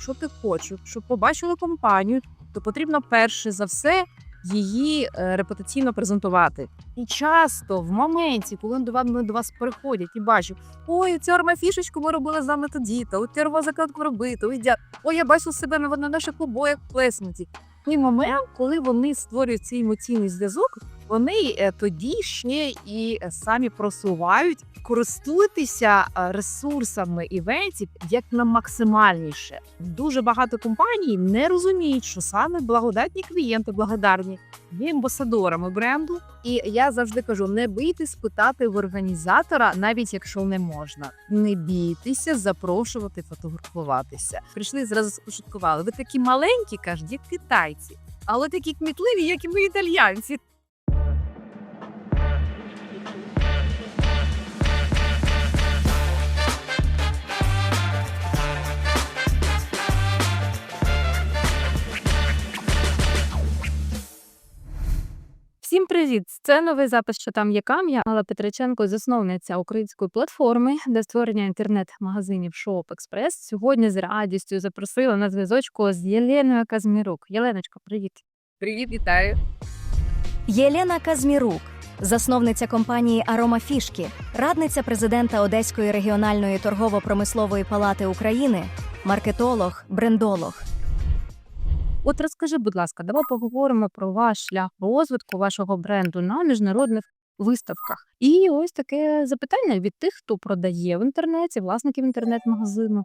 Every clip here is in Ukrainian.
якщо ти хочеш, щоб побачили компанію, то потрібно перше за все її е, репутаційно презентувати. І часто в моменті, коли вас, до вас приходять і бачать, ой, цю армафішечку ми робили з вами тоді, та от цю закладку робити, ой, дя... ой, я бачу себе на наших обоях плеснуті. Той момент, коли вони створюють цей емоційний зв'язок, вони е, тоді ще і е, самі просувають користуйтеся е, ресурсами івентів як на максимальніше. Дуже багато компаній не розуміють, що саме благодатні клієнти благодарні є амбасадорами бренду. І я завжди кажу: не бійтесь питати в організатора, навіть якщо не можна. Не бійтеся запрошувати фотографуватися. Прийшли зразу пошуткували. Ви такі маленькі, кажуть, як китайці, але такі кмітливі, як і ми італьянці. Привіт! Це новий запис, що там є кам'я. Алла Петриченко, засновниця української платформи для створення інтернет-магазинів Shop Express. Сьогодні з радістю запросила на зв'язочку з Єленою Казмірук. Єленочка, привіт! Привіт, вітаю. Єлена Казмірук, засновниця компанії Арома Фішки, радниця президента Одеської регіональної торгово-промислової палати України, маркетолог, брендолог. От розкажи, будь ласка, давай поговоримо про ваш шлях розвитку вашого бренду на міжнародних виставках. І ось таке запитання від тих, хто продає в інтернеті, власників інтернет-магазину.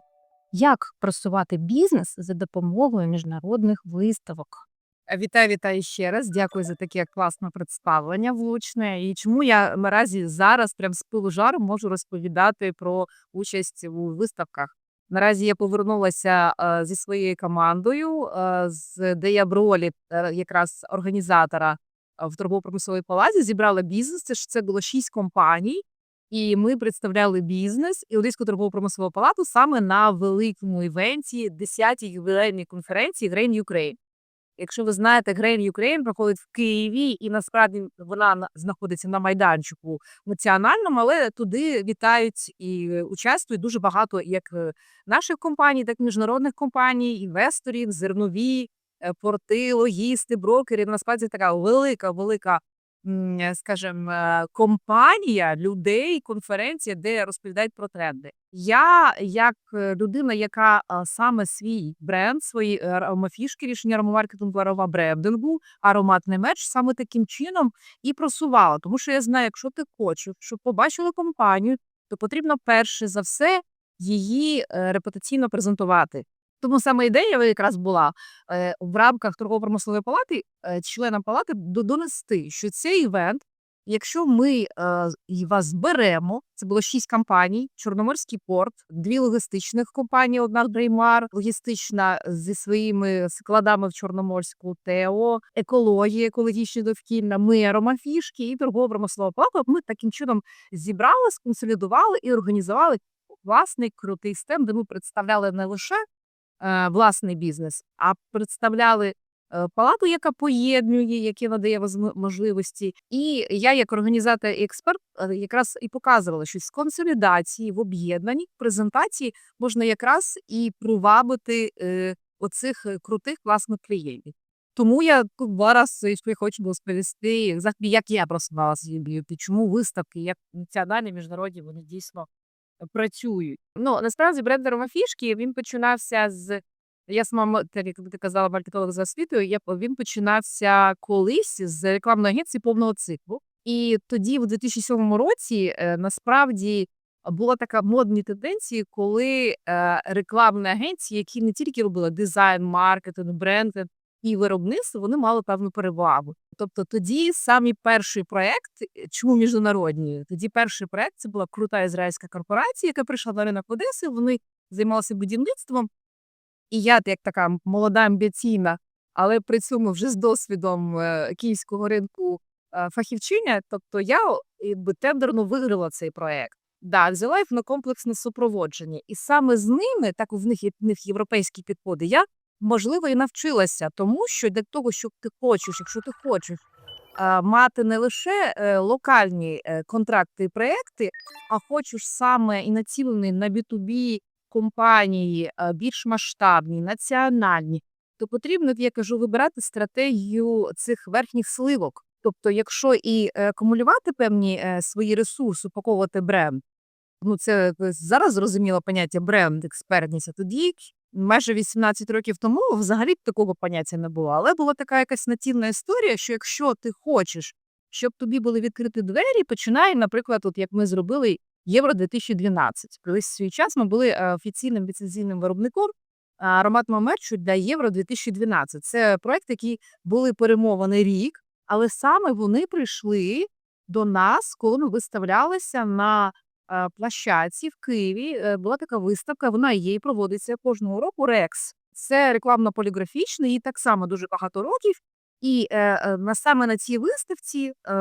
Як просувати бізнес за допомогою міжнародних виставок? Вітаю, вітаю ще раз. Дякую за таке класне представлення влучне. І чому я наразі зараз, прям з пилу жару, можу розповідати про участь у виставках. Наразі я повернулася е, зі своєю командою, е, де я в ролі е, якраз організатора в торгово-промисловій палаті. Зібрала бізнес. Це ж це було шість компаній, і ми представляли бізнес і Одеську торгово-промислову палату саме на великому івенті, 10-й ювілейній конференції Grain Ukraine. Якщо ви знаєте, Грейн Ukraine проходить в Києві, і насправді вона знаходиться на майданчику національному, але туди вітають і участвують дуже багато як е, наших компаній, так і міжнародних компаній, інвесторів, зернові, е, порти, логісти, брокери. Насправді така велика, велика, скажімо, е, компанія людей, конференція, де розповідають про тренди. Я, як е, людина, яка саме свій бренд, свої е, аромафішки, рішення аромамаркетингу, аромабрендингу, ароматний меч саме таким чином і просувала. Тому що я знаю, якщо ти хочеш, щоб побачили компанію, то потрібно перше за все її е, репутаційно презентувати. Тому саме ідея якраз була е, в рамках торгово-промислової палати е, членам палати до- донести, що цей івент, якщо ми е, вас зберемо, це було шість компаній: Чорноморський порт, дві логістичних компанії, одна Дреймар, логістична зі своїми складами в Чорноморську, ТЕО, екологія, екологічні довкілля, ми аромафішки і торгово-промислова палата. Ми таким чином зібрали, сконсолідували і організували власний крутий стенд, де ми представляли не лише власний бізнес, а представляли е, палату, яка поєднує, яка надає можливості. І я, як організатор і експерт, е, якраз і показувала, що з консолідації в об'єднанні презентації можна якраз і привабити е, оцих е, крутих класних клієнтів. Тому я тут зараз е, хочу розповісти, як я просувалася чому виставки, як національні, міжнародні, вони дійсно працюють. Ну насправді бренд аромафішки він починався з. Я сама так, як ти казала, маркетолог за освітою. Я він починався колись з рекламної агенції повного циклу. І тоді, в 2007 році, е, насправді була така модні тенденції, коли е, рекламні агенції, які не тільки робили дизайн, маркетинг, бренди і виробництво, вони мали певну перевагу. Тобто тоді самі перший проект, е, чому міжнародні? Тоді перший проект це була крута ізраїльська корпорація, яка прийшла на ринок Одеси. Вони займалися будівництвом. І я, як така молода амбіційна, але при цьому вже з досвідом е, київського ринку е, фахівчиня, тобто я якби тендерно виграла цей проект. Да, взяла їх на комплексне супроводження. І саме з ними, так в них в них європейські підходи, я можливо і навчилася, тому що для того, щоб ти хочеш, якщо ти хочеш мати не лише е, локальні е, контракти і проекти, а хочеш саме і націлений на B2B компанії більш масштабні, національні, то потрібно, як я кажу, вибирати стратегію цих верхніх сливок. Тобто, якщо і е, акумулювати певні свої ресурси, упаковувати бренд, ну це зараз зрозуміло поняття бренд експертність, а тоді майже 18 років тому взагалі такого поняття не було. Але була така якась нативна історія, що якщо ти хочеш, щоб тобі були відкриті двері, починай, наприклад, от як ми зробили Євро 2012. Колись свій час ми були е, офіційним ліцензійним виробником а, ароматного мерчу для Євро 2012. Це проект, який були перемовини рік, але саме вони прийшли до нас, коли ми виставлялися на е, площадці в Києві. Е, Була така виставка, вона є і проводиться кожного року. Рекс. Це рекламно-поліграфічний, їй так само дуже багато років. І е, е, на саме на цій виставці е,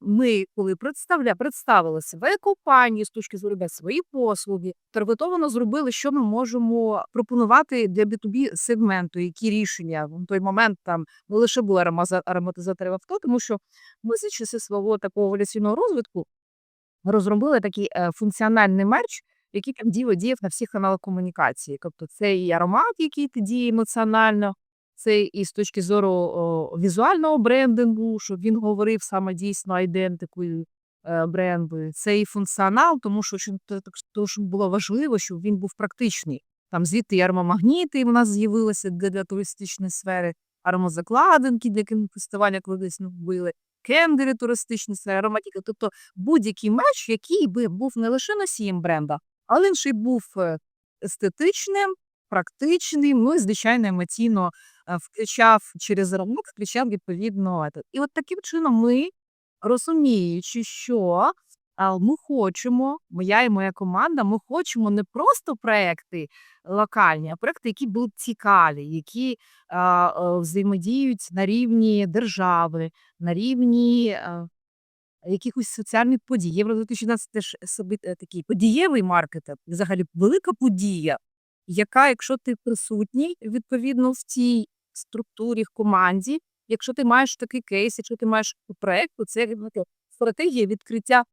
ми, коли представля, представили себе компанію з точки зору свої послуги, таргетовано зробили, що ми можемо пропонувати для B2B сегменту, які рішення в той момент там не лише були ароматизатори в авто, тому що ми за часи свого такого еволюційного розвитку розробили такий е, функціональний мерч, який там діяв, діяв на всіх каналах комунікації. Тобто це і аромат, який ти діє емоціонально, це і з точки зору о, візуального брендингу, щоб він говорив саме дійсно айдентикою е, бренду. Це і функціонал, тому що, так- було важливо, щоб він був практичний. Там звідти і аромамагніти в нас з'явилися для, туристичної сфери, аромазакладинки для кінофестиваля колись ми вбили, кендери туристичні ароматіка. Тобто будь-який меч, який би був не лише носієм бренда, але він ще й був е, естетичним, практичним, ну і звичайно емоційно е, включав через аромат, включав відповідно. І от таким чином ми, розуміючи, що ми хочемо, моя і моя команда, ми хочемо не просто проекти локальні, а проекти, які будуть цікаві, які а, взаємодіють на рівні держави, на рівні а, якихось соціальних подій. Євро 2012 теж собі е, такий подієвий маркетинг, взагалі велика подія, яка, якщо ти присутній відповідно в цій структурі, в команді, якщо ти маєш такий кейс, якщо ти маєш проект, то це стратегія відкриття е,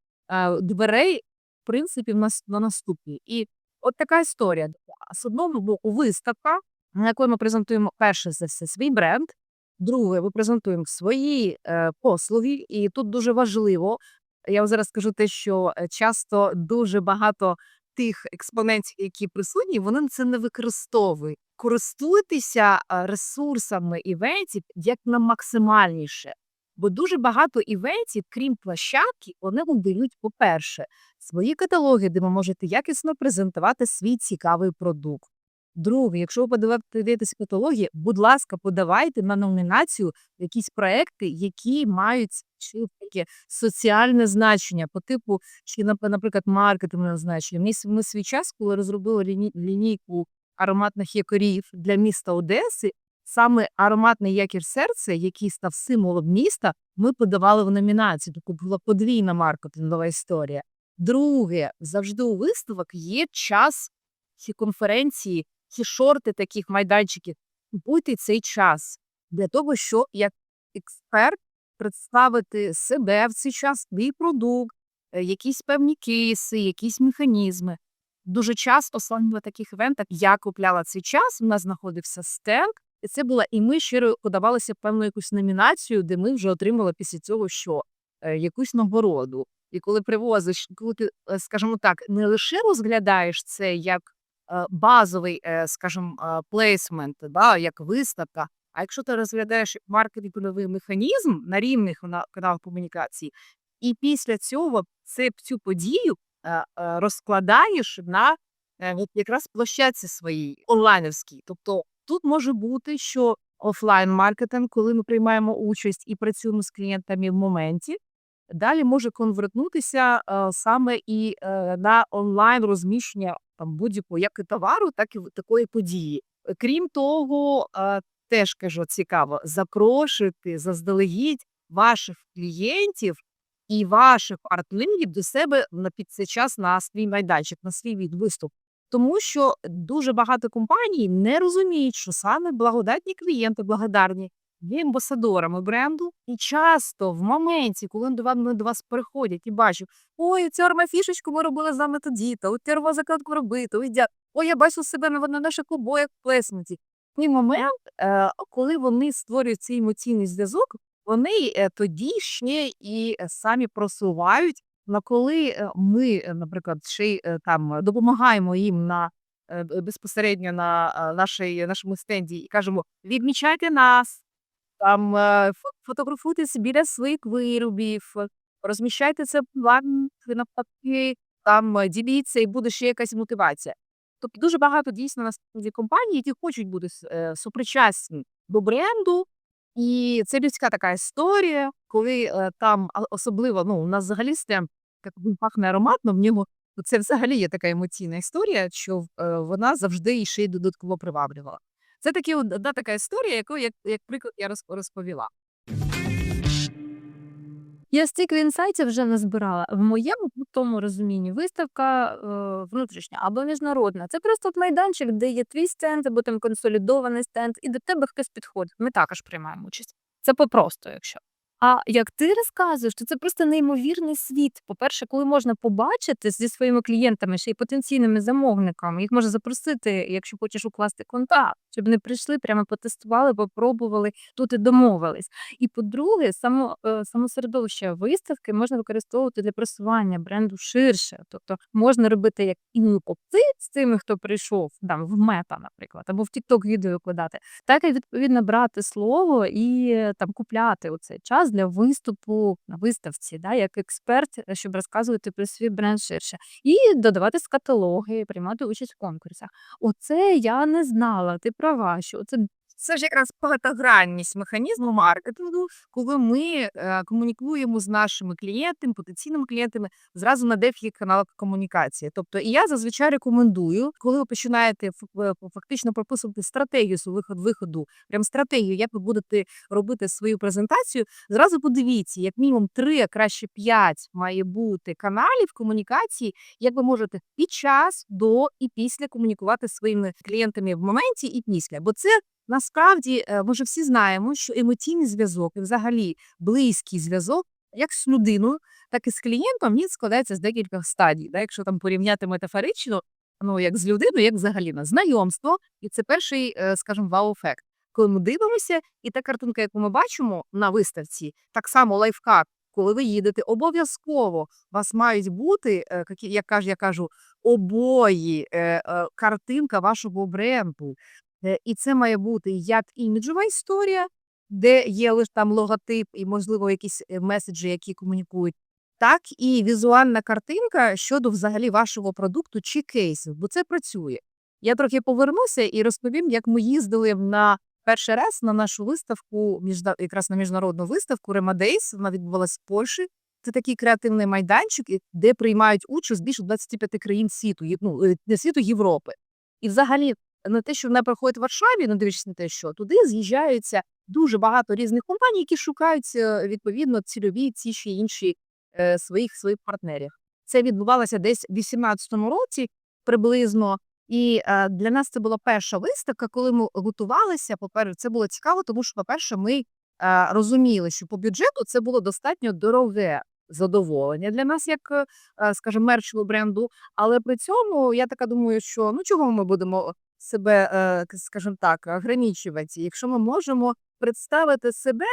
дверей, в принципі, на наступні. І от така історія. З одного боку, виставка, на якої ми презентуємо перше за все свій бренд. Друге, ми презентуємо свої е, послуги, і тут дуже важливо. Я вам зараз скажу те, що е, часто дуже багато тих експонентів, які присутні, вони це не використовують. Користуйтеся ресурсами івентів як на максимальніше. Бо дуже багато івентів, крім площадки, вони вам дають, по-перше, свої каталоги, де ви можете якісно презентувати свій цікавий продукт. Друге, якщо ви подивитесь каталоги, будь ласка, подавайте на номінацію якісь проекти, які мають чи таке соціальне значення по типу, чи наприклад, маркетингове значення. Ми, свій час, коли розробили ліні- лінійку ароматних якорів для міста Одеси, саме ароматний якір серця, який став символом міста, ми подавали в номінацію. Тобто була подвійна маркетингова історія. Друге, завжди у виставок є час ці конференції, ці шорти таких майданчиків. Купуйте цей час для того, щоб як експерт представити себе в цей час, свій продукт, е, якісь певні кейси, якісь механізми. Дуже часто саме на таких івентах я купляла цей час, у нас знаходився стенд, і це була, і ми щиро подавалися певну якусь номінацію, де ми вже отримали після цього що Е, якусь нагороду. І коли привозиш, коли ти, е, скажімо так, не лише розглядаєш це як е, базовий, е, скажімо, плейсмент, да, як виставка, а якщо ти розглядаєш маркетинговий механізм на рівних на- каналах комунікації, і після цього це, цю подію розкладаєш на якраз площадці своїй онлайнівській. Тобто тут може бути, що офлайн-маркетинг, коли ми приймаємо участь і працюємо з клієнтами в моменті, далі може конвертнутися е, саме і е, на онлайн розміщення там будь-якого як і товару, так і такої події. Е, Крім того, теж кажу цікаво, запрошуйте заздалегідь ваших клієнтів і ваших партнерів до себе на під цей час на свій майданчик, на свій від виступ. Тому що дуже багато компаній не розуміють, що саме благодатні клієнти, благодарні, є амбасадорами бренду, і часто в моменті, коли вас, до вас приходять і бачать, ой, цю армафішечку ми робили з вами тоді, то от цю закладку робити, ой, дя. Ой, я бачу себе на, на наших обоях в плесниці. Той момент, е, коли вони створюють цей емоційний зв'язок, вони е, тоді ще і е, самі просувають. На коли е, ми, е, наприклад, ще й е, там допомагаємо їм на безпосередньо на нашій, нашому стенді і кажемо: відмічайте нас, там фотографуйтесь біля своїх виробів, розміщайте це план навпаки, там діліться, і буде ще якась мотивація. Тобто дуже багато дійсно насправді компаній, які хочуть бути супричасні до бренду. І це людська така історія, коли е, там особливо, ну, у нас взагалі стем, як він пахне ароматно, в ньому ну, це взагалі є така емоційна історія, що е, вона завжди ще й додатково приваблювала. Це такі одна така історія, яку, як, як приклад, я роз- розповіла. Я стільки інсайтів вже назбирала. В моєму тому розумінні виставка е, внутрішня або міжнародна. Це просто от майданчик, де є твій стенд, або там консолідований стенд, і до тебе хтось підходить. Ми також приймаємо участь. Це попросто, якщо. А як ти розказуєш, то це просто неймовірний світ. По-перше, коли можна побачити зі своїми клієнтами, ще й потенційними замовниками, їх можна запросити, якщо хочеш укласти контакт, щоб не прийшли, прямо потестували, попробували, тут і домовились. І по-друге, само, е, само середовище виставки можна використовувати для просування бренду ширше. Тобто можна робити як інфопси з тими, хто прийшов там в мета, наприклад, або в TikTok відео викладати, так і відповідно брати слово і е, там купляти у цей час для виступу на виставці, да, як експерт, е, щоб розказувати про свій бренд ширше, і додавати з каталоги, приймати участь в конкурсах. Оце я не знала. Ти права, що це Це ж якраз багатогранність механізму маркетингу, коли ми е, комунікуємо з нашими клієнтами, потенційними клієнтами зразу на декілька каналах комунікації. Тобто, і я зазвичай рекомендую, коли ви починаєте е, фактично прописувати стратегію свого виход виходу, прям стратегію, як ви будете робити свою презентацію. Зразу подивіться, як мінімум три, а краще п'ять має бути каналів комунікації, як ви можете під час, до і після комунікувати своїми клієнтами в моменті і після. Бо це насправді е, ми вже всі знаємо, що емоційний зв'язок і взагалі близький зв'язок, як з людиною, так і з клієнтом, він складається з декількох стадій. Да? Якщо там порівняти метафорично, ну як з людиною, як взагалі на знайомство, і це перший, е, скажімо, вау-ефект. Коли ми дивимося, і та картинка, яку ми бачимо на виставці, так само лайфхак. Коли ви їдете, обов'язково у вас мають бути, е, як я кажу, обої, картинка вашого бренду. Е, І це має бути як іміджова історія, де є лише там логотип і, можливо, якісь е, меседжі, які комунікують, так і візуальна картинка щодо взагалі вашого продукту чи кейсів, бо це працює. Я трохи повернуся і розповім, як ми їздили на перший раз на нашу виставку, якраз на міжнародну виставку Ремадейс. Вона відбувалась в Польщі. Це такий креативний майданчик, де приймають участь більше 25 країн світу, ну, е, світу Європи. І взагалі на те, що вона проходить в Варшаві, не дивлячись на те, що туди з'їжджаються дуже багато різних компаній, які шукають е, відповідно цільові ці чи інші е, своїх своїх партнерів. Це відбувалося десь в 18-му році приблизно. І е, для нас це була перша виставка, коли ми готувалися. По-перше, це було цікаво, тому що, по-перше, ми е, розуміли, що по бюджету це було достатньо дороге задоволення для нас, як, е, скажімо, мерчевого бренду. Але при цьому я така думаю, що ну чого ми будемо себе, е, скажімо так, ограничувати, якщо ми можемо представити себе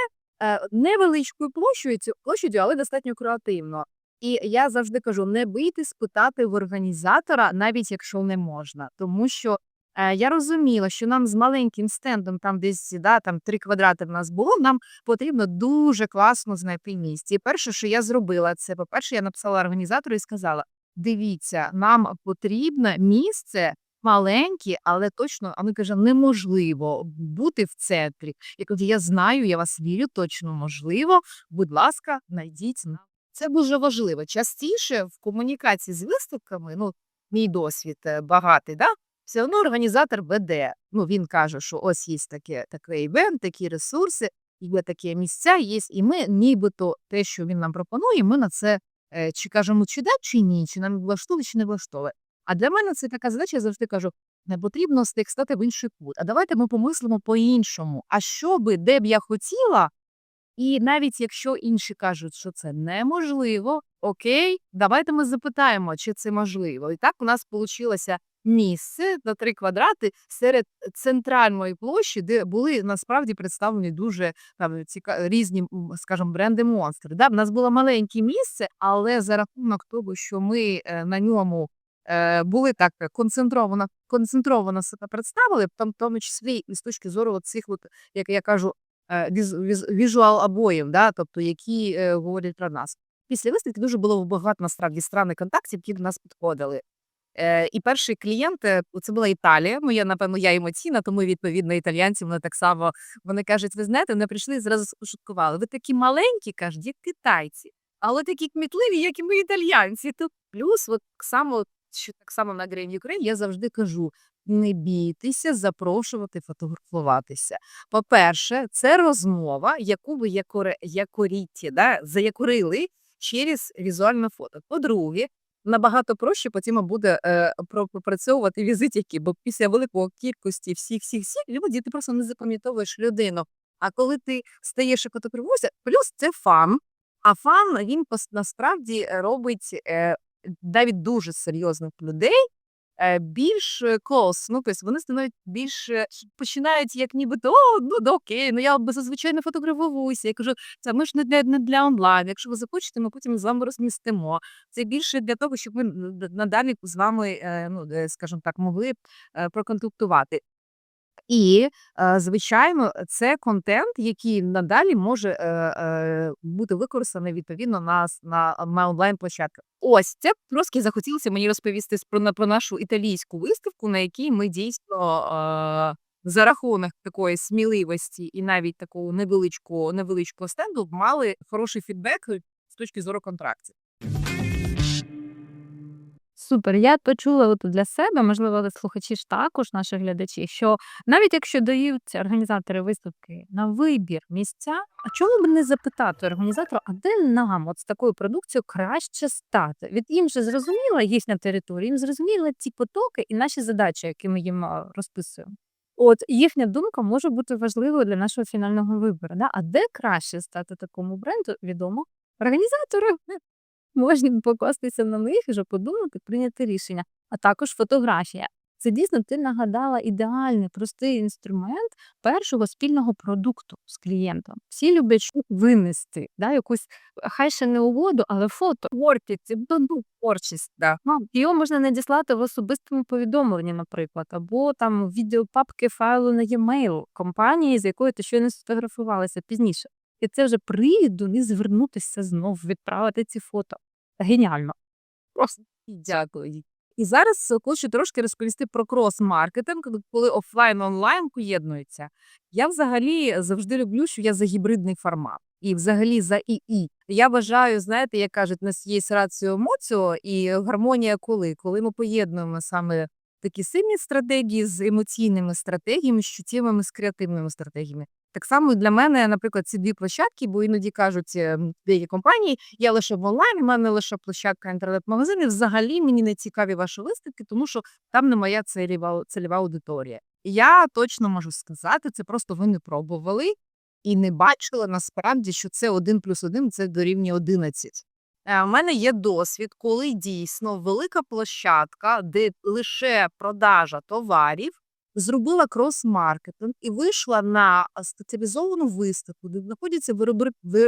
е, невеличкою площею, ці- площадю, але достатньо креативно. І я завжди кажу: не бийтесь питати в організатора, навіть якщо не можна, тому що. е, Я розуміла, що нам з маленьким стендом, там десь да, там три квадрати в нас було, нам потрібно дуже класно знайти місце. І перше, що я зробила, це по-перше, я написала організатору і сказала: дивіться, нам потрібне місце маленьке, але точно, а каже, неможливо бути в центрі. Я кажу, я знаю, я вас вірю, точно можливо. Будь ласка, знайдіть нам. Це дуже важливо. Частіше в комунікації з виставками, ну, мій досвід е, багатий, да? все одно організатор веде. Ну, він каже, що ось є таке, такий івент, такі ресурси, є такі місця, є, і ми нібито те, що він нам пропонує, ми на це е, чи кажемо, чи да, чи ні, чи нам влаштовує, чи не влаштовує. А для мене це така задача, я завжди кажу, не потрібно стик стати в інший кут. А давайте ми помислимо по-іншому. А що би, де б я хотіла, і навіть якщо інші кажуть, що це неможливо, окей, давайте ми запитаємо, чи це можливо. І так у нас вийшло місце на три квадрати серед центральної площі, де були насправді представлені дуже там ціка... різні, скажімо, бренди монстри. Да? В нас було маленьке місце, але за рахунок того, що ми е, на ньому були так концентровано, концентровано себе представили, в тому числі і з точки зору цих, як я кажу, е, віз, віз, візуал обоїв, да? тобто які е, говорять про нас. Після виставки дуже було багато насправді странних контактів, які до нас підходили. Е, і перший клієнт е, це була Італія. Моя, напевно, я емоційна, тому відповідно італійці вони так само вони кажуть: ви знаєте, вони прийшли і зразу пошуткували. Ви такі маленькі, кажуть, як китайці, але такі кмітливі, як і ми італійці. То плюс, от само, що так само на Green Ukraine, я завжди кажу: не бійтеся запрошувати фотографуватися. По-перше, це розмова, яку ви якоріті, да, заякорили через візуальне фото. По-друге, набагато проще потім буде е, пропрацьовувати візитівки, бо після великої кількості всіх всіх всіх людей ти просто не запам'ятовуєш людину. А коли ти стаєш і фотографуєшся, плюс це фан. А фан він насправді е, робить е, навіть дуже серйозних людей е, більш е, close. Ну, тобто вони становлять більш е, починають як нібито, о, ну окей, ну я зазвичай не фотографуюся. Я кажу, це ми ж не для, не для онлайн. Якщо ви захочете, ми потім з вами розмістимо. Це більше для того, щоб ми надалі з вами, е, ну, е, скажімо так, могли е, проконтактувати. І, е, звичайно, це контент, який надалі може е, е, бути використаний відповідно на, на, онлайн-площадках. Ось це трошки захотілося мені розповісти про, про нашу італійську виставку, на якій ми дійсно за рахунок такої сміливості і навіть такого невеличкого, невеличкого стенду мали хороший фідбек з точки зору контрактів. Супер. Я почула от для себе, можливо, слухачі ж також, наші глядачі, що навіть якщо даються організатори виставки на вибір місця, а чому б не запитати організатора, а де нам от з такою продукцією краще стати? Від їм же зрозуміла їхня територія, їм зрозуміли ці потоки і наші задачі, які ми їм розписуємо. От їхня думка може бути важливою для нашого фінального вибору. Да? А де краще стати такому бренду, відомо організатору. Можна покластися на них вже подумати, прийняти рішення. А також фотографія. Це дійсно ти нагадала ідеальний простий інструмент першого спільного продукту з клієнтом. Всі люблять щось винести, да, якусь хай ще не угоду, але фото творчість, ну, творчість. Да. Ну, його можна надіслати в особистому повідомленні, наприклад, або там відеопапки файлу на e-mail компанії, з якою ти щойно сфотографувалася пізніше. І це вже до них звернутися знов, відправити ці фото. Геніально. Просто дякую. І зараз е, хочу трошки розповісти про крос-маркетинг, коли офлайн онлайн поєднуються. Я взагалі завжди люблю, що я за гібридний формат. І взагалі за ІІ. Я вважаю, знаєте, як кажуть, у нас є раціо емоціо і гармонія коли. Коли ми поєднуємо саме такі сильні стратегії з емоційними стратегіями, з чуттєвими, з креативними стратегіями. Так само і для мене, наприклад, ці дві площадки, бо іноді кажуть е, деякі компанії, я лише в онлайн, у мене лише площадка інтернет-магазини. Взагалі мені не цікаві ваші виставки, тому що там не моя цільова, цільова аудиторія. Я точно можу сказати, це просто ви не пробували і не бачили насправді, що це один плюс один це дорівнює 11. Е, У мене є досвід, коли дійсно велика площадка, де лише продажа товарів, зробила крос-маркетинг і вийшла на спеціалізовану виставку, де знаходяться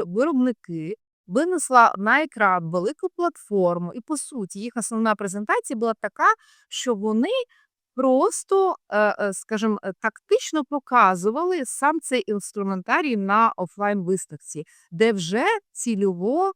виробники, винесла на екран велику платформу, і по суті їх основна презентація була така, що вони просто, е, е, скажімо, е, тактично показували сам цей інструментарій на офлайн виставці, де вже цільово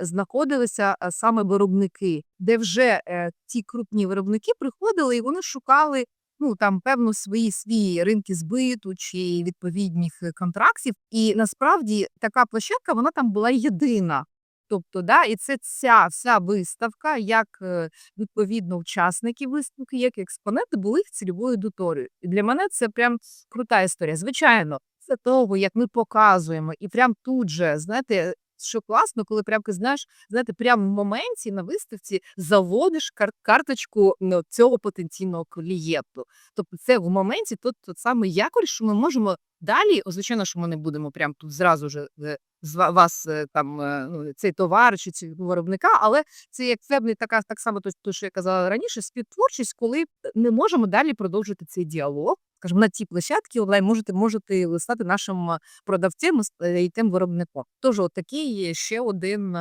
знаходилися саме виробники, де вже ті крупні виробники приходили і вони шукали ну там певно свої свої ринки збиту чи відповідних е, контрактів. І насправді така площадка вона там була єдина. Тобто, да, і це ця вся виставка, як е, відповідно учасники виставки, як експоненти були їх цільовою аудиторією. І для мене це прям крута історія. Звичайно, це того, як ми показуємо, і прям тут же, знаєте, що класно, коли прям знаєш, знаєте, прямо в моменті на виставці заводиш кар- карточку ну, цього потенційного клієнту. Тобто це в моменті тот, тот самий якорь, що ми можемо далі, звичайно, що ми не будемо прям тут зразу ж е, з вас е, там е, ну, цей товар чи цього виробника, але це як певний така так само, то, то, що я казала раніше, співтворчість, коли ми можемо далі продовжити цей діалог. Скажімо, на цій площадці онлайн можете можете стати нашим продавцем і тим виробником. Тож, от такий є ще один,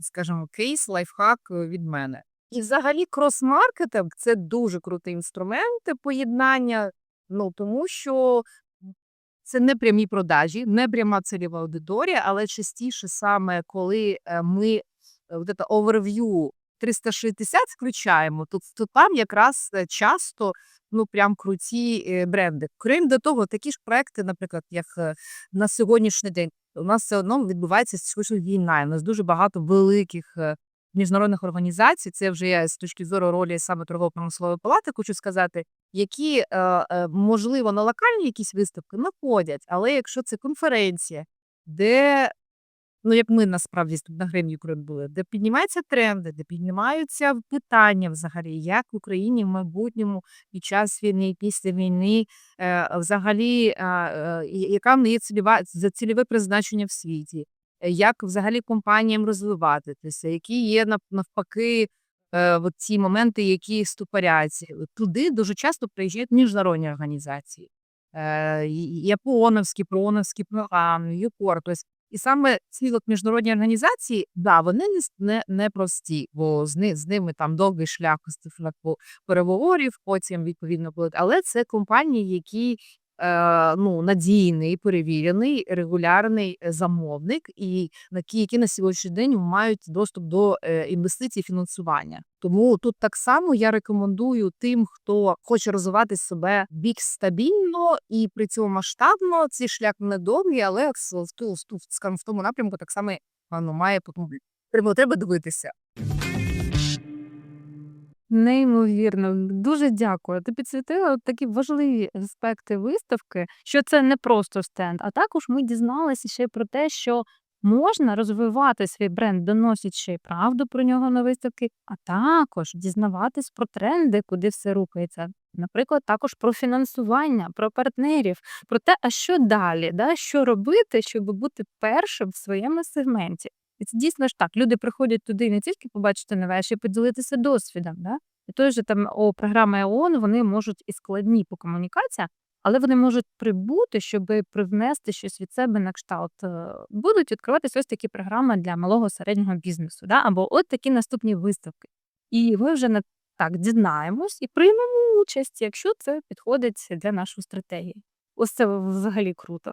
скажімо, кейс, лайфхак е, від мене. І взагалі крос-маркетинг це дуже крутий інструмент поєднання, ну тому що це не прямі продажі, не пряма цільова аудиторія, але частіше саме коли е, ми е, overview 360 включаємо, то, то там якраз е, часто ну прям круті е, бренди. Крім до того, такі ж проекти, наприклад, як е, на сьогоднішній день, у нас все одно відбувається швидше війна. У нас дуже багато великих міжнародних організацій. Це вже я з точки зору ролі саме торгово-промислової палати, хочу сказати, які можливо на локальні якісь виставки не ходять, але якщо це конференція, де ну як ми насправді на Гремі Україн були, де піднімаються тренди, де піднімаються питання взагалі, як в Україні в майбутньому під час війни після війни, е, взагалі, е, яка в неї цільова цільове призначення в світі, як взагалі компаніям розвиватися, які є навпаки. е, от ці моменти, які ступоряться. Туди дуже часто приїжджають міжнародні організації. Японовські, проновські програми, ЮКОР. Тобто, і саме ці от міжнародні організації, да, вони не, не, прості, бо з, ни, з ними там довгий шлях переговорів, потім відповідно були. Але це компанії, які ну, надійний, перевірений, регулярний е, замовник, і на які, на сьогоднішній день мають доступ до е, інвестицій, фінансування. Тому тут так само я рекомендую тим, хто хоче розвивати себе більш стабільно і при цьому масштабно. Цей шлях недовгий, але в тому напрямку так само ну, має треба дивитися. Неймовірно, дуже дякую. Ти підсвітила такі важливі аспекти виставки, що це не просто стенд, а також ми дізналися ще про те, що можна розвивати свій бренд, доносячи правду про нього на виставки, а також дізнаватись про тренди, куди все рухається. Наприклад, також про фінансування, про партнерів, про те, а що далі, да? що робити, щоб бути першим в своєму сегменті. І це дійсно ж так. Люди приходять туди не тільки побачити нове, а ще й поділитися досвідом. Да? І той же там о, програми ООН вони можуть і складні по комунікаціям, але вони можуть прибути, щоб привнести щось від себе на кшталт. Е, Будуть відкриватися ось такі програми для малого середнього бізнесу, да? або от такі наступні виставки. І ми вже не так дізнаємось і приймемо участь, якщо це підходить для нашої стратегії. Ось це взагалі круто.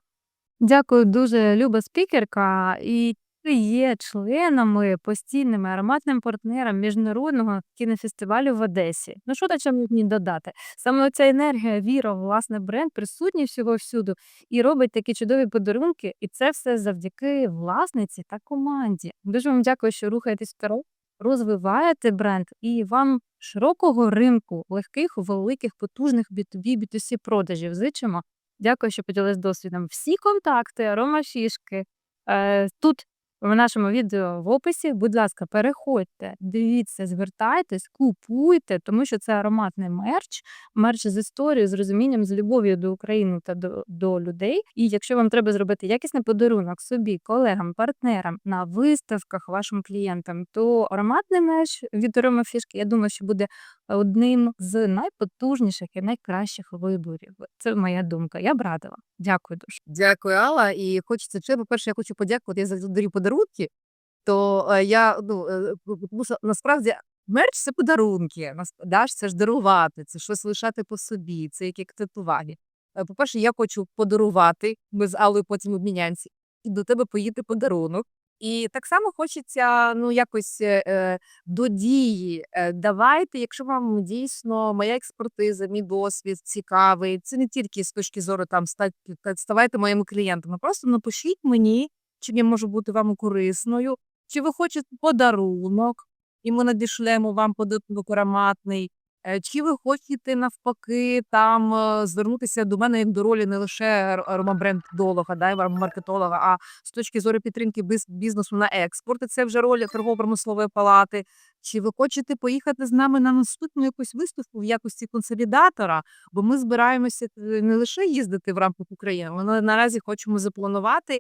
Дякую дуже, люба спікерка. І є членами, постійними ароматним партнером міжнародного кінофестивалю в Одесі. Ну що на чому мені додати? Саме ця енергія, віра в власний бренд присутні всього всюду і робить такі чудові подарунки. І це все завдяки власниці та команді. Дуже вам дякую, що рухаєтесь вперед, розвиваєте бренд і вам широкого ринку, легких, великих, потужних B2B, B2C продажів. Зичимо. Дякую, що поділились досвідом. Всі контакти, аромафішки е, тут в нашому відео в описі. Будь ласка, переходьте, дивіться, звертайтесь, купуйте, тому що це ароматний мерч, мерч з історією, з розумінням, з любов'ю до України та до, до людей. І якщо вам треба зробити якісний подарунок собі, колегам, партнерам на виставках, вашим клієнтам, то ароматний мерч від аромафішки, я думаю, що буде одним з найпотужніших і найкращих виборів. Це моя думка. Я б радила. Дякую дуже. Дякую, Алла. І хочеться ще, по-перше, я хочу подякувати. Я завжди дарю подарунки. То е, я ну е, тому що насправді мерч це подарунки. Даш це ж дарувати, це щось лишати по собі, це як татування. Е, По-перше, я хочу подарувати. Ми з Аллою потім обміняємося, і до тебе поїде подарунок. І так само хочеться ну якось е, е, до дії. Е, давайте, якщо вам дійсно моя експертиза, мій досвід цікавий, це не тільки з точки зору там ставайте моїми клієнтами. Просто напишіть мені, чим я можу бути вам корисною, чи ви хочете подарунок, і ми надішлемо вам подарунок ароматний. Е, Чи ви хочете навпаки там е, звернутися до мене як до ролі не лише ромабрендолога, да, маркетолога, а з точки зору підтримки біз- бізнесу на експорт, це вже роль торгово-промислової палати. Чи ви хочете поїхати з нами на наступну якусь виставку в якості консолідатора? Бо ми збираємося е, не лише їздити в рамках України, ми наразі хочемо запланувати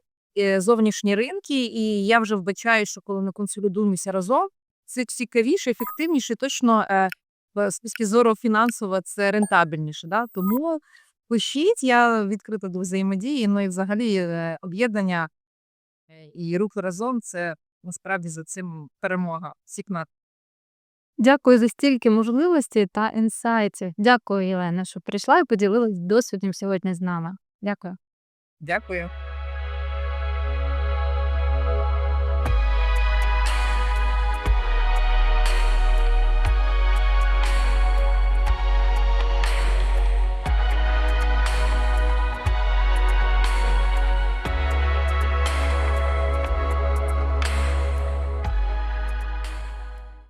зовнішні ринки, і я вже вбачаю, що коли ми консолідуємося разом, це цікавіше, ефективніше, точно з точки зору фінансово це рентабельніше. Да? Тому пишіть, я відкрита до взаємодії. Ну і взагалі е, об'єднання е, і руки разом це насправді за цим перемога всіх нас. Дякую за стільки можливостей та інсайтів. Дякую, Єлена, що прийшла і поділилась досвідом сьогодні з нами. Дякую. Дякую.